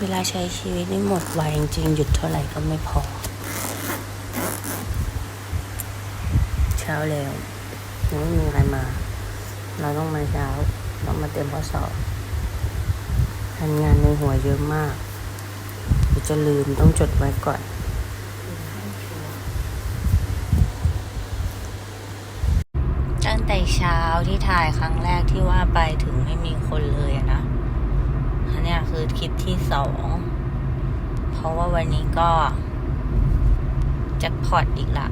เวลาใช้ชีวิตนี่หมดไวจริงๆ หยุดเท่าไหร่ก็ไม่พอ เช้าแล้วยังไม่มีใครมา เราต้องมาเช้าต้องมาเตรียมข้อสอบทำงานในหัวเยอะมากจะลืมต้องจดไว้ก่อนตั้งแต่เช้าที่ถ่ายครั้งแรกที่ว่าไปถึงไม่มีคนเลยนะ คือคลิปที่สองเพราะว่าวันนี้ก็แจ็คพอตอีกละ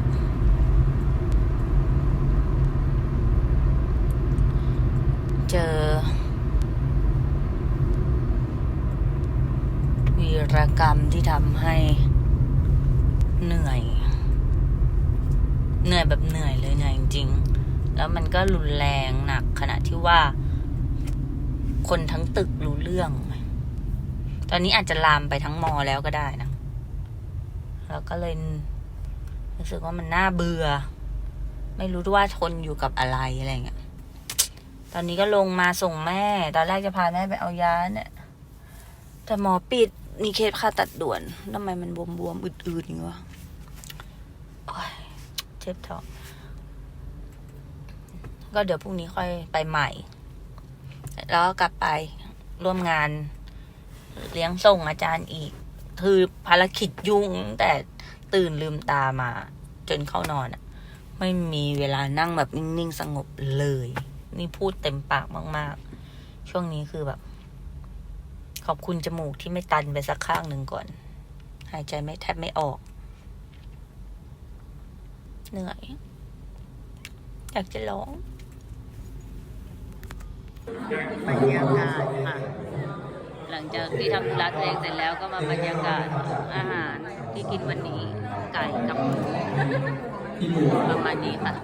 เจอ วีรกรรมที่ทำให้เหนื่อย เหนื่อยแบบเหนื่อยเลยเหนื่อยจริงๆแล้วมันก็รุนแรงหนักขณะที่ว่าคนทั้งตึกรู้เรื่อง ตอนนี้อาจจะลามไปทั้งมอแล้วก็ได้นะแล้วก็เลยรู้สึกว่ามันน่าเบื่อ ไม่รู้ว่าทนอยู่กับอะไรอะไรเงี้ย ตอนนี้ก็ลงมาส่งแม่ ตอนแรกจะพาแม่ไปเอายาเนี่ย แต่หมอปิดมีเคสผ่าตัดด่วนทำไมมันบวมๆอืดๆอย่างเงี้ยวะเจ็บท้องก็เดี๋ยวพรุ่งนี้ค่อยไปใหม่ แล้วกลับไปร่วมงาน เลี้ยงส่งอาจารย์อีก คือภารกิจยุ่งแต่ตื่นลืมตามา จนเข้านอนอะไม่มีเวลานั่งแบบนิ่งๆสงบเลย นี่พูดเต็มปากมาก ๆ ช่วงนี้คือแบบ ขอบคุณจมูกที่ไม่ตันไปสักข้างหนึ่งก่อน หายใจไม่แทบไม่ออก เหนื่อย อยากจะร้องบรรยากาศค่ะ หลังจากที่ทำธุระตัวเองเสร็จแล้วก็มาบรรยากาศอาหารที่กินวันนี้ไก่กับหมูประมาณนี้ค่ะ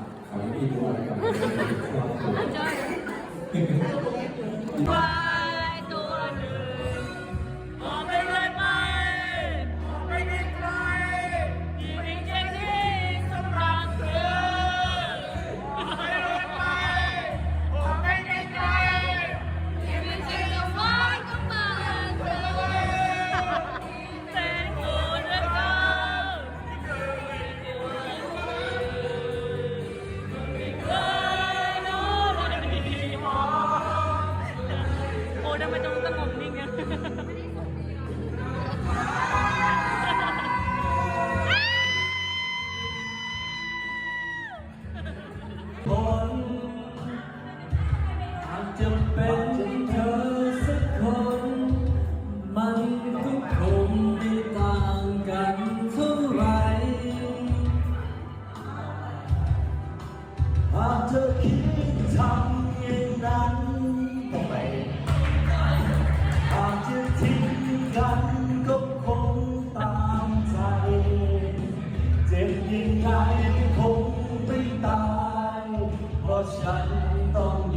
โเพร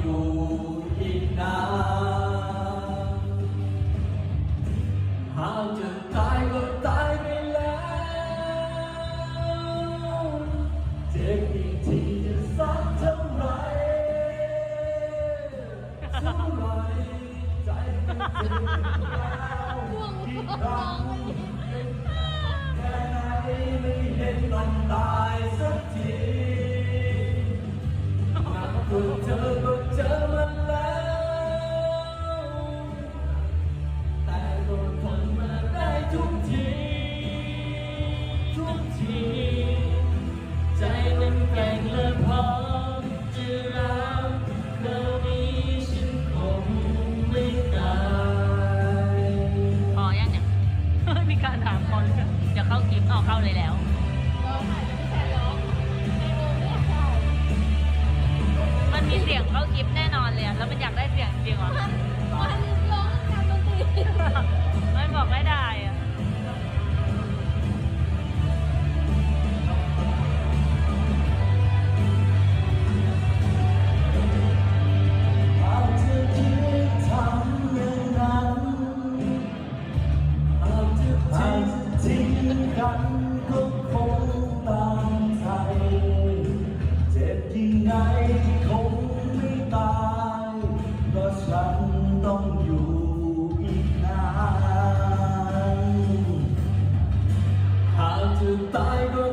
เข้าเลยแล้วมันมีเสียงเข้าคลิปแน่นอนเลยอะแล้วมันอยากได้เสียงจริงเหรอ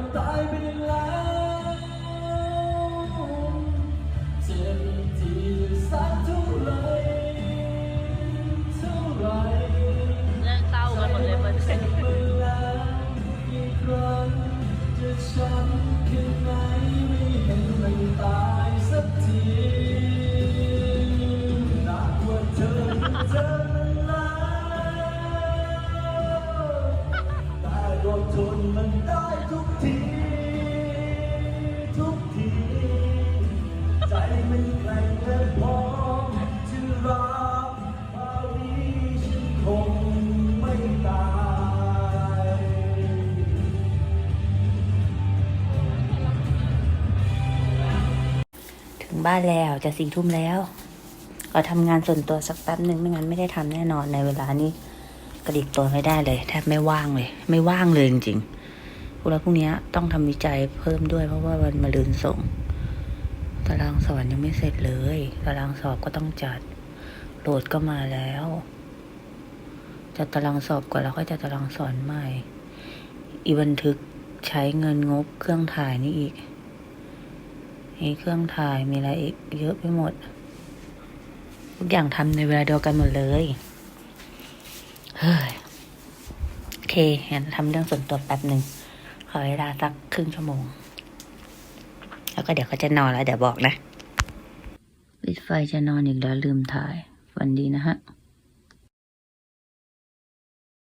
带兵 บ้านแล้วจะสี่ทุ่มแล้ว ก็ทำงานส่วนตัวสักแป๊บหนึ่งไม่งั้นไม่ได้ทำแน่นอนในเวลานี้ กระดิกตัวไม่ได้เลย แทบไม่ว่างเลย ไม่ว่างเลยจริงๆพวกเราพรุ่งนี้ต้องทำวิจัยเพิ่มด้วยเพราะว่าวันมะรืนส่ง ตารางสอนยังไม่เสร็จเลย ตารางสอบก็ต้องจัด โหลดก็มาแล้ว จัดตารางสอบก่อนแล้วก็จัดตารางสอนใหม่ อีบันทึกใช้เงินงบเครื่องถ่ายนี่อีก มีเครื่องถ่ายมีอะไรอีกเยอะไปหมด ทุกอย่างทำในเวลาเดียวกันหมดเลย เฮ้ย โอเคงั้นทำเรื่องส่วนตัวแป๊บหนึ่งขอเวลาสักครึ่งชั่วโมง แล้วก็เดี๋ยวก็จะนอนแล้วเดี๋ยวบอกนะปิดไฟจะนอนอีกแล้วลืมถ่าย วันดีนะฮะ